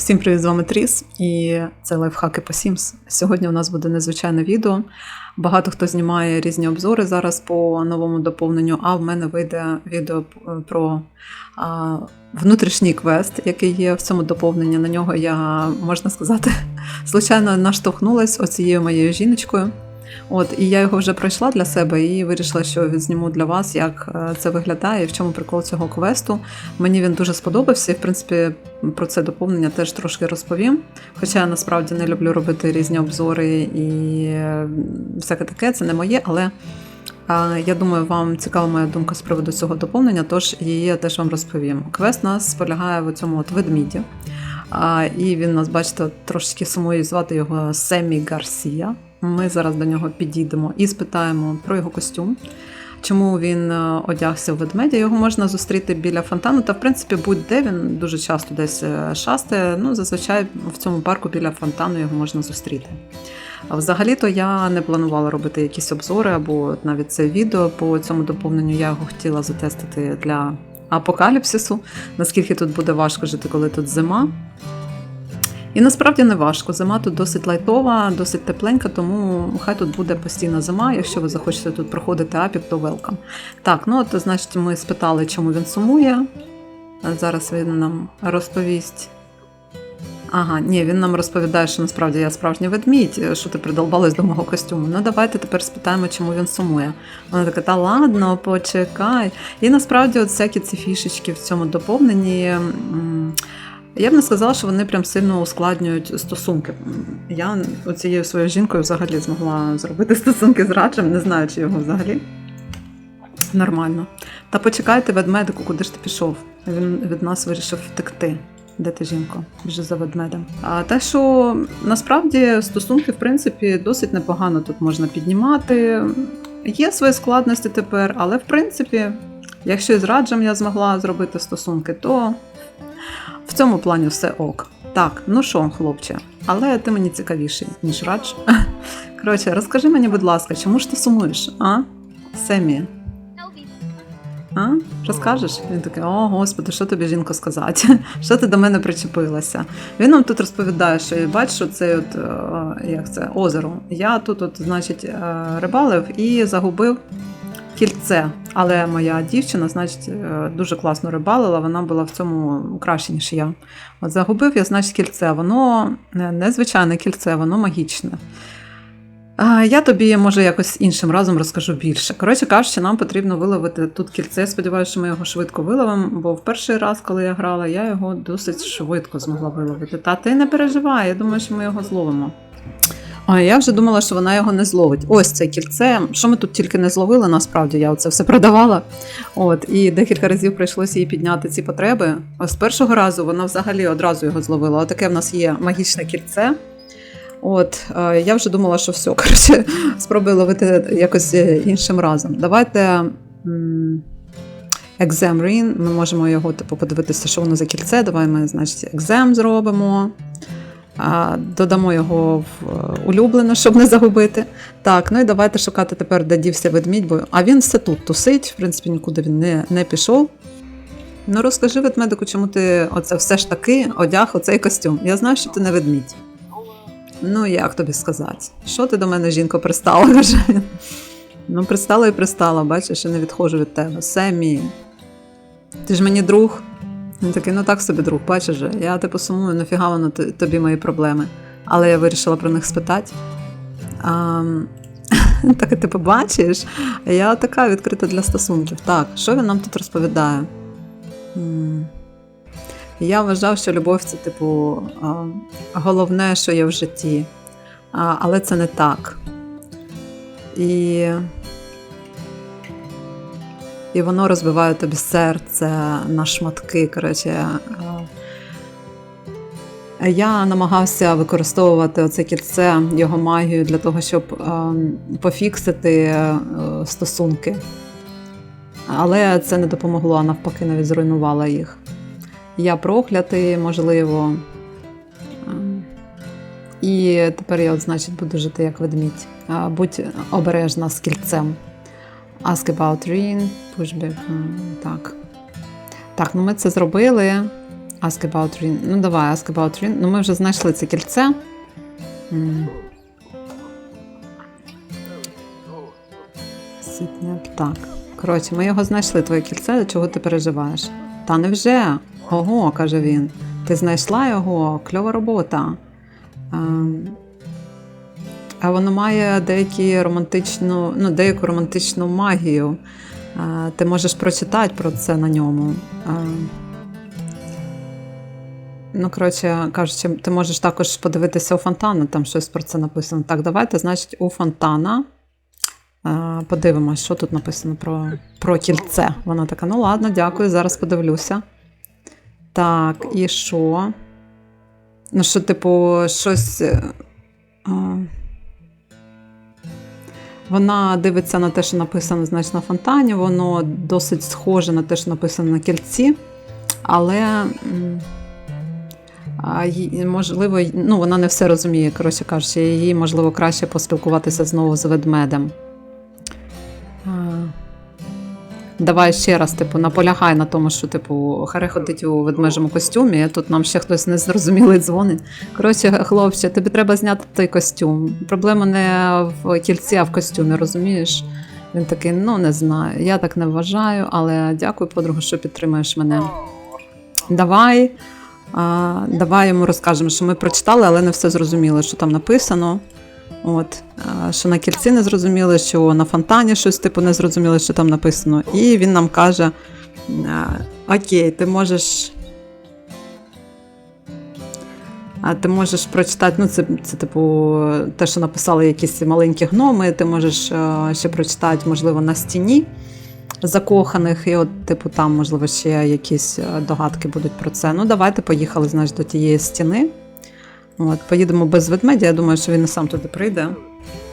Всім привіт, з вами Тріс, і це лайфхаки по Sims. Сьогодні у нас буде незвичайне відео. Багато хто знімає різні обзори зараз по новому доповненню, а в мене вийде відео про а, внутрішній квест, який є в цьому доповненні. На нього я, можна сказати, звичайно наштовхнулась оцією моєю жіночкою. От, і я його вже пройшла для себе і вирішила, що відзніму для вас, як е, це виглядає і в чому прикол цього квесту. Мені він дуже сподобався, і в принципі про це доповнення теж трошки розповім. Хоча я насправді не люблю робити різні обзори і е, всяке таке, це не моє, але е, я думаю, вам цікава моя думка з приводу цього доповнення, тож її я теж вам розповім. Квест у нас полягає в цьому от ведміді. І він нас, бачите, трошечки сумує звати його Семі Гарсія. Ми зараз до нього підійдемо і спитаємо про його костюм. Чому він е, одягся в ведмедя? Його можна зустріти біля фонтану, та в принципі будь-де він дуже часто десь е, шастає. Ну, зазвичай в цьому парку біля фонтану його можна зустріти. Взагалі-то я не планувала робити якісь обзори або навіть це відео по цьому доповненню. Я його хотіла затестити для апокаліпсису, наскільки тут буде важко жити, коли тут зима. І насправді не важко. Зима тут досить лайтова, досить тепленька, тому хай тут буде постійна зима. Якщо ви захочете тут проходити апік, то велкам. Так, ну от, значить, ми спитали, чому він сумує. Зараз він нам розповість. Ага, ні, він нам розповідає, що насправді я справжній ведмідь, що ти придолбалась до мого костюму. Ну давайте тепер спитаємо, чому він сумує. Вона така, та ладно, почекай. І насправді, от всякі ці фішечки в цьому доповненні. Я б не сказала, що вони прям сильно ускладнюють стосунки. Я оцією своєю жінкою взагалі змогла зробити стосунки з Раджем, не знаю, чи його взагалі нормально. Та почекайте ведмедику, куди ж ти пішов? Він від нас вирішив втекти. Де ти жінко? Біжи за ведмедем. А те, що насправді стосунки, в принципі, досить непогано тут можна піднімати. Є свої складності тепер, але в принципі, якщо із Раджем я змогла зробити стосунки, то в цьому плані все ок. Так, ну що, хлопче, але ти мені цікавіший, ніж Радж. Коротше, розкажи мені, будь ласка, чому ж ти сумуєш, а? Семі? А? Розкажеш? Він такий, о, господи, що тобі жінко сказати? Що ти до мене причепилася? Він нам тут розповідає, що я бачу це от, як це, озеро. Я тут, от, значить, е, рибалив і загубив кільце. Але моя дівчина, значить, е, дуже класно рибалила, вона була в цьому краще, ніж я. От загубив я, значить, кільце. Воно не звичайне кільце, воно магічне. Я тобі, може, якось іншим разом розкажу більше. Коротше кажучи, нам потрібно виловити тут кільце. Сподіваюся, що ми його швидко виловимо, бо в перший раз, коли я грала, я його досить швидко змогла виловити. Та ти не переживай, я думаю, що ми його зловимо. А я вже думала, що вона його не зловить. Ось це кільце. Що ми тут тільки не зловили, насправді я це все продавала. От, І декілька разів прийшлося їй підняти ці потреби. З першого разу вона взагалі одразу його зловила. Отаке в нас є магічне кільце. От, Я вже думала, що все, коротше, спробую ловити якось іншим разом. Давайте. Екзем ми можемо його типу, подивитися, що воно за кільце. Давай ми, значить, екзем зробимо. Додамо його в е, улюблене, щоб не загубити. Так, ну і давайте шукати тепер, де дівся ведмідь, бо а він все тут тусить, в принципі, нікуди він не не пішов. Ну, розкажи ведмедику, чому ти оце все ж таки одяг оцей костюм. Я знаю, що ти не ведмідь. Ну, як тобі сказати? Що ти до мене, жінко, пристала? каже він. Ну, пристала і пристала, бачиш, я не відходжу від тебе. Семі. Ти ж мені друг. Він такий, ну так собі друг, бачиш же, я типу сумую, нафіга воно тобі мої проблеми. Але я вирішила про них спитати. А, Так, ти побачиш, я така відкрита для стосунків. Так, що він нам тут розповідає? Я вважав, що любов це, типу, головне, що є в житті. Але це не так. І і воно розбиває тобі серце на шматки. Коротше. Я намагався використовувати оце кільце, його магію для того, щоб пофіксити е, стосунки. Але це не допомогло, а навпаки, навіть зруйнувала їх. Я проклятий, можливо. І тепер я, от, значить, буду жити як ведмідь. Будь обережна з кільцем. Ask about Rin, pushback. Так. Так, ну ми це зробили. Ask about ring. Ну, давай, ask about ring. Ну, ми вже знайшли це кільце. Сітнеп. Так. Коротше, ми його знайшли, твоє кільце, до чого ти переживаєш? Та невже? Ого, каже він. Ти знайшла його, кльова робота. А воно має деякі романтичну, ну, деяку романтичну магію. Е, Ти можеш прочитати про це на ньому. Ну, коротше кажучи, ти можеш також подивитися у фонтана, там щось про це написано. Так, давайте, значить, у фонтана. Е, Подивимось, що тут написано про, про кільце. Вона така: ну ладно, дякую, зараз подивлюся. Так, і що? Ну, що, типу, щось. Вона дивиться на те, що написано значить, на фонтані, воно досить схоже на те, що написано на кільці, але. можливо, ну, вона не все розуміє, коротше кажучи, їй, можливо, краще поспілкуватися знову з ведмедем. Давай ще раз, типу, наполягай на тому, що типу, Харе ходить у ведмежому костюмі. Тут нам ще хтось незрозумілий дзвонить. Коротше, хлопче, тобі треба зняти той костюм. Проблема не в кільці, а в костюмі, розумієш? Він такий, ну не знаю. Я так не вважаю, але дякую, подруга, що підтримуєш мене. Давай, а, давай йому розкажемо, що ми прочитали, але не все зрозуміли, що там написано. От, що на кільці не зрозуміли, що на фонтані щось типу не зрозуміли, що там написано. І він нам каже: Окей, ти можеш. А ти можеш прочитати, ну це, це типу те, що написали якісь маленькі гноми, ти можеш ще прочитати, можливо, на стіні закоханих, і от, типу, там, можливо, ще якісь догадки будуть про це. Ну, давайте поїхали, знаєш, до тієї стіни. От, поїдемо без ведмедя, я думаю, що він і сам туди прийде.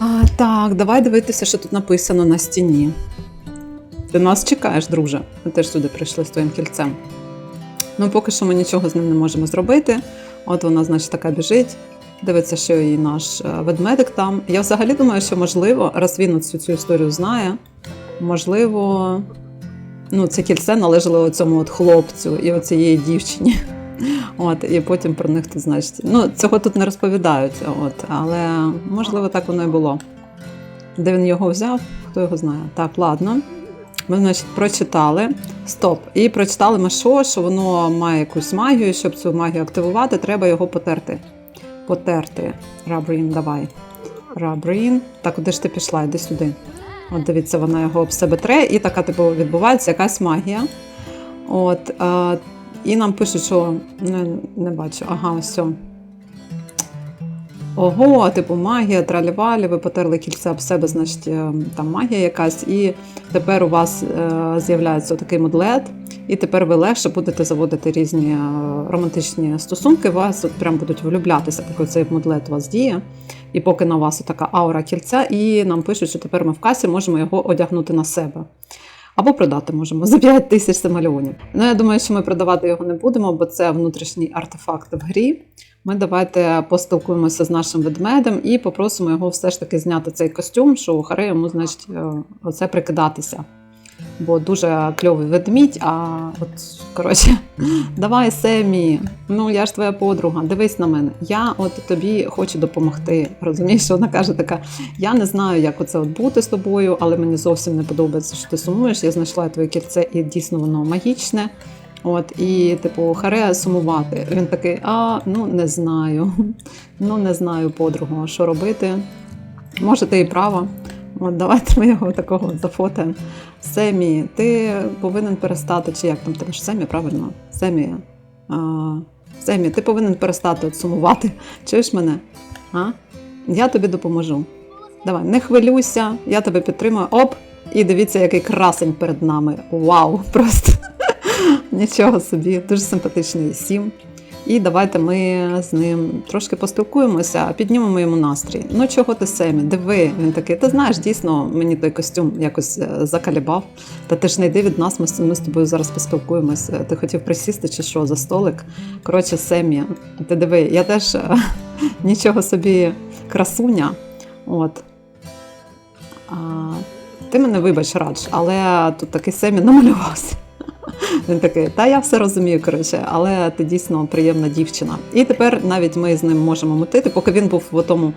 А, так, давай дивитися, що тут написано на стіні. Ти нас чекаєш, друже. Ми теж сюди прийшли з твоїм кільцем. Ну, поки що ми нічого з ним не можемо зробити. От вона, значить, така біжить. Дивиться, що і наш е, ведмедик там. Я взагалі думаю, що можливо, раз він цю, цю історію знає, можливо, ну, це кільце належало цьому от хлопцю і оцієї дівчині. От, і потім про них тут, значить. Ну, цього тут не розповідають, от, але можливо так воно і було. Де він його взяв, хто його знає. Так, ладно. Ми, значить, прочитали. Стоп. І прочитали ми що, що воно має якусь магію. Щоб цю магію активувати, треба його потерти. Потерти. Рабрін, давай. Рабрін. Так, куди ж ти пішла? Іди сюди. От дивіться, вона його об себе тре, і така типу відбувається якась магія. От, е, і нам пишуть, що не, не бачу. Ага, все. Ого, типу магія, тралівалі, ви потерли кільце об себе, значить, е, там магія якась, і тепер у вас е, з'являється такий мудлет, і тепер ви легше будете заводити різні е, романтичні стосунки, вас от прям будуть влюблятися, поки цей мудлет у вас діє. І поки на вас така аура кільця, і нам пишуть, що тепер ми в касі можемо його одягнути на себе. Або продати можемо за 5 тисяч самальонів. Ну, я думаю, що ми продавати його не будемо, бо це внутрішній артефакт в грі. Ми давайте поспілкуємося з нашим ведмедем і попросимо його все ж таки зняти цей костюм, що Харе йому, значить, е, оце прикидатися. Бо дуже кльовий ведмідь, а от, коротше, давай, Семі, ну я ж твоя подруга, дивись на мене. Я от тобі хочу допомогти. Розумієш, що вона каже така: я не знаю, як оце от бути з тобою, але мені зовсім не подобається, що ти сумуєш. Я знайшла твоє кільце, і дійсно воно магічне. От, і, типу, харе сумувати. Він такий: а, ну не знаю. Ну, не знаю, подругу, що робити. Може, ти і права. От давайте ми його такого зафотаємо. Семі, ти повинен перестати, чи як там ти ж Семі, правильно? Семі. А, Семі, ти повинен перестати сумувати. Чуєш мене? А? Я тобі допоможу. Давай, не хвилюйся, я тебе підтримую. Оп! І дивіться, який красень перед нами. Вау! Просто нічого собі, дуже симпатичний сім. І давайте ми з ним трошки поспілкуємося, піднімемо йому настрій. Ну чого ти Семі? Диви, він такий. Ти знаєш, дійсно, мені той костюм якось е, закалібав. Та ти ж не йди від нас, ми, ми з тобою зараз поспілкуємося. Ти хотів присісти чи що за столик? Коротше, Семі, ти диви, я теж е, нічого собі красуня. От. А, ти мене вибач, радж, але тут такий Семі намалювався. Він такий, та я все розумію, коротше, але ти дійсно приємна дівчина. І тепер навіть ми з ним можемо мутити, поки він був в тому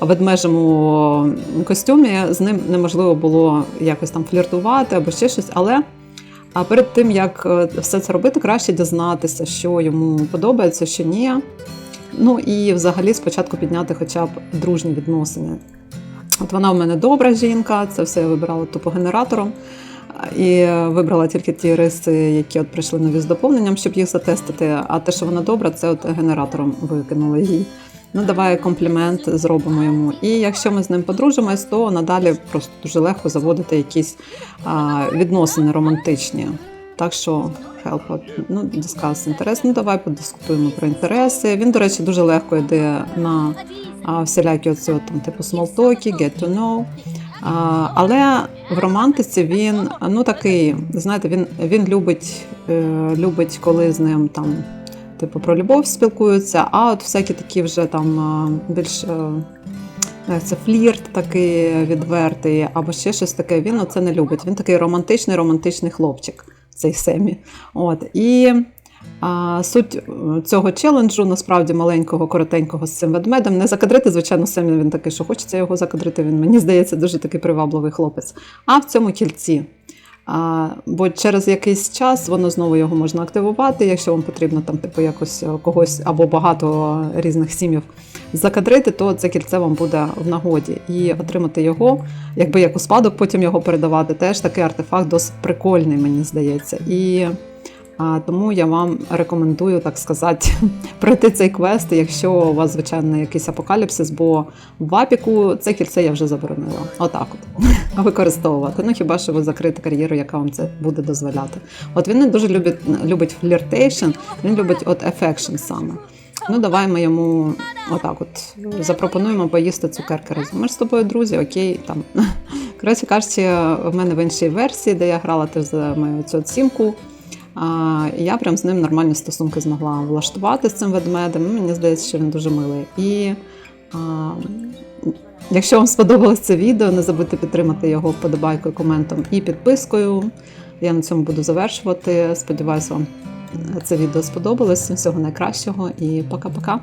ведмежому костюмі, з ним неможливо було якось там фліртувати або ще щось. Але а перед тим як е, все це робити, краще дізнатися, що йому подобається, що ні. Ну і взагалі спочатку підняти хоча б дружні відносини. От вона в мене добра жінка, це все я вибирала тупо генератором. І вибрала тільки ті риси, які от прийшли нові з доповненням, щоб їх затестити. А те, що вона добра, це от генератором викинула їй. Ну, давай комплімент зробимо йому. І якщо ми з ним подружимось, то надалі просто дуже легко заводити якісь а, відносини романтичні. Так що help, ну, discuss інтерес. Ну, давай подискутуємо про інтереси. Він, до речі, дуже легко йде на а, всілякі оці там, типу смолтоки, get to know. А, але в романтиці він ну такий, знаєте, він, він любить, е, любить, коли з ним там типу про любов спілкуються, а от всякі такі вже там більш. е, Це флірт такий відвертий, або ще щось таке. Він оце не любить. Він такий романтичний, романтичний хлопчик, цей Семі. От. І а, суть е, цього челенджу, насправді маленького, коротенького з цим ведмедем. Не закадрити, звичайно, Семі він такий, що хочеться його закадрити. Він мені здається дуже такий привабливий хлопець. А в цьому кільці. А, бо через якийсь час воно знову його можна активувати, якщо вам потрібно там, типу, якось е, когось або багато різних сім'їв закадрити, то це кільце вам буде в нагоді. І отримати його, якби як у спадок, потім його передавати, теж такий артефакт досить прикольний, мені здається. І тому я вам рекомендую, так сказати, пройти цей квест, якщо у вас, звичайно, якийсь апокаліпсис, бо в апіку це кільце я вже заборонила. Отак от використовувати. Ну хіба що ви закрите кар'єру, яка вам це буде дозволяти. От він не дуже любить, любить фліртейшн, він любить от affection саме. Ну, давай ми йому отак от запропонуємо поїсти цукерки разом. Ми ж з тобою друзі, окей, там. Коротше кажучи, в мене в іншій версії, де я грала теж за мою цю оцінку. Я прям з ним нормальні стосунки змогла влаштувати з цим ведмедем. Ну, Мені здається, що він дуже милий. І якщо вам сподобалось це відео, не забудьте підтримати його вподобайкою, коментом і підпискою. Я на цьому буду завершувати. Сподіваюся, вам це відео сподобалось. Всього найкращого і пока-пока.